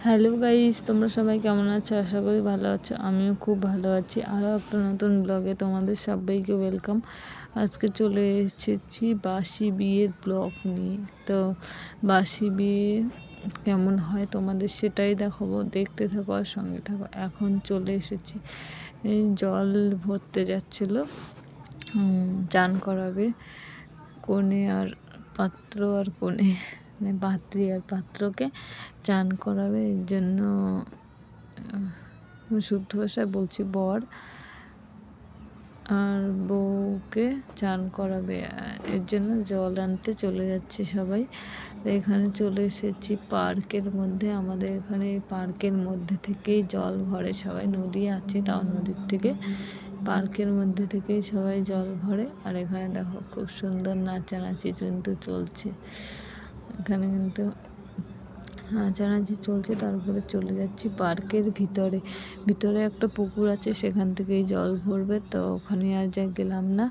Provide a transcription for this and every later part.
Hello guys, তোমরা সবাই কেমন আছো? আশা করি ভালো আছো। আমিও খুব ভালো আছি। আরও একটা নতুন ব্লগে তোমাদের সবাইকে ওয়েলকাম। আজকে চলে এসেছি বাসি বিয়ের ব্লগ নিয়ে। তো বাসি বিয়ে কেমন হয় তোমাদের সেটাই দেখাবো। দেখতে থাকো আর সঙ্গে থাকো। এখন চলে এসেছি। জল ভরতে যাচ্ছিল। চান করাবে। কনে আর পাত্র আর কনে মানে পাত্রী আর পাত্রকে চান করাবে, এর জন্য শুদ্ধ ভাষায় বলছি বর, আর বউকে চান করাবে এর জন্য জল আনতে চলে যাচ্ছে সবাই। এখানে চলে এসেছি পার্কের মধ্যে, আমাদের এখানে পার্কের মধ্যে থেকেই জল ভরে সবাই, নদী আছে তাও নদীর থেকে। পার্কের মধ্যে থেকেই সবাই জল ভরে, আর এখানে দেখো খুব সুন্দর নাচানাচি কিন্তু চলছে। এখানে কিন্তু নাচানাচি চলছে, তারপরে চলে যাচ্ছি পার্কের ভিতরে। ভিতরে একটা পুকুর আছে, সেখান থেকেই জল ভরবে, তো ওখানে আর যা গেলাম না।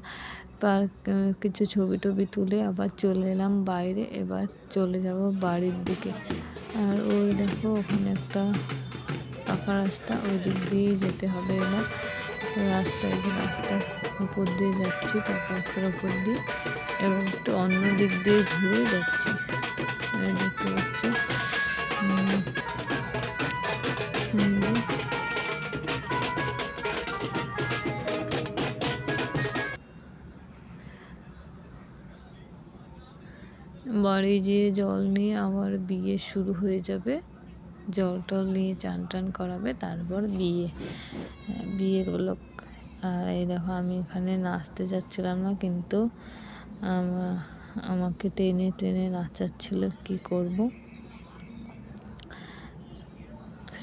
পার্ক কিছু ছবি টবি তুলে আবার চলে এলাম বাইরে, এবার চলে যাব বাড়ির দিকে। আর ওই দেখো, ওখানে একটা পাকা রাস্তা, ওই দিক দিয়েই যেতে হবে এবার। রাস্তায় যে রাস্তার উপর দিয়ে যাচ্ছি, পাকা রাস্তার উপর দিয়ে। এবং একটু অন্য দিক দিয়ে ঘুরে যাচ্ছি। দেখতে বাড়ি যেয়ে জল নিয়ে আবার বিয়ে শুরু হয়ে যাবে। জল টল নিয়ে চান টান করাবে, তারপর বিয়ে। বিয়ে লোক আর এই দেখো, আমি এখানে নাচতে যাচ্ছিলাম না, কিন্তু আমাকে টেনে টেনে নাচাচ্ছিল, কি করব?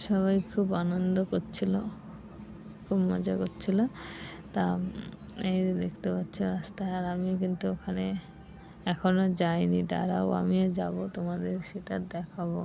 সবাই খুব আনন্দ করছিল, খুব মজা করছিল। তা, এই যে দেখতে পাচ্ছ রাস্তায়, আর আমি কিন্তু ওখানে এখনও যাইনি, দাঁড়াও, আমিও যাব, তোমাদের সেটা দেখাবো।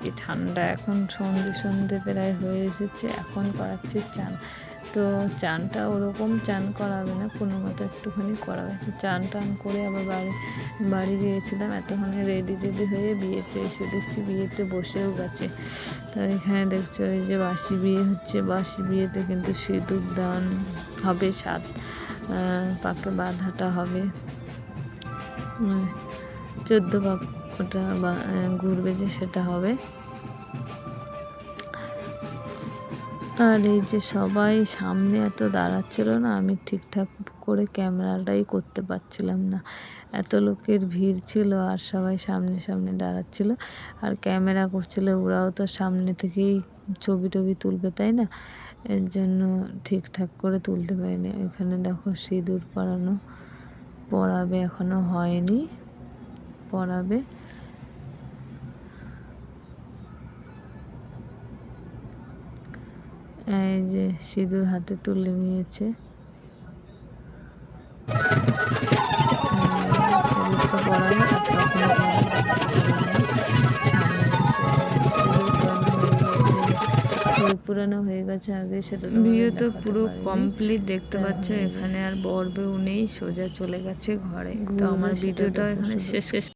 কি ঠান্ডা এখন? সন্ধে সন্ধে প্রায় হয়ে এসেছে এখন করাচ্ছে চান। তো চানটা ওরকম চান করাবে না, কোনো মতো একটুখানি করাবে। চান টান করে আবার বাড়ি বাড়ি গিয়েছিলাম, এতক্ষণে রেডি রেডি হয়ে বিয়েতে এসে দেখছি বিয়েতে বসেও গেছে। তো এখানে দেখছ ওই যে বাসি বিয়ে হচ্ছে, বাসি বিয়েতে কিন্তু সিঁদুর দান হবে, সাত পাকে বাঁধাটা হবে। চোদ্দ পাক ওটা ঘুরবে যে সেটা হবে। আর এই যে সবাই সামনে এত দাঁড়াচ্ছিল না, আমি ঠিকঠাক করে ক্যামেরাটাই করতে পারছিলাম না। এত লোকের ভিড় ছিল আর সবাই সামনে সামনে দাঁড়াচ্ছিল। আর ক্যামেরা করছিল, ওরাও তো সামনে থেকেই ছবি টবি তুলবে, তাই না? এর জন্য ঠিকঠাক করে তুলতে পারিনি। এখানে দেখো সিঁদুর পরানো, পরাবে, এখনও হয়নি, পরাবে। এই যে সিঁদুর হাতে তুলে নিয়েছে। পুরানো হয়ে গেছে আগে সেটা বিয়ে তো পুরো কমপ্লিট দেখতে তাই পাচ্ছ এখানে আর বর বউ নেই সোজা চলে গেছে ঘরে। তো আমার ভিডিওটা এখানে। শেষ শেষ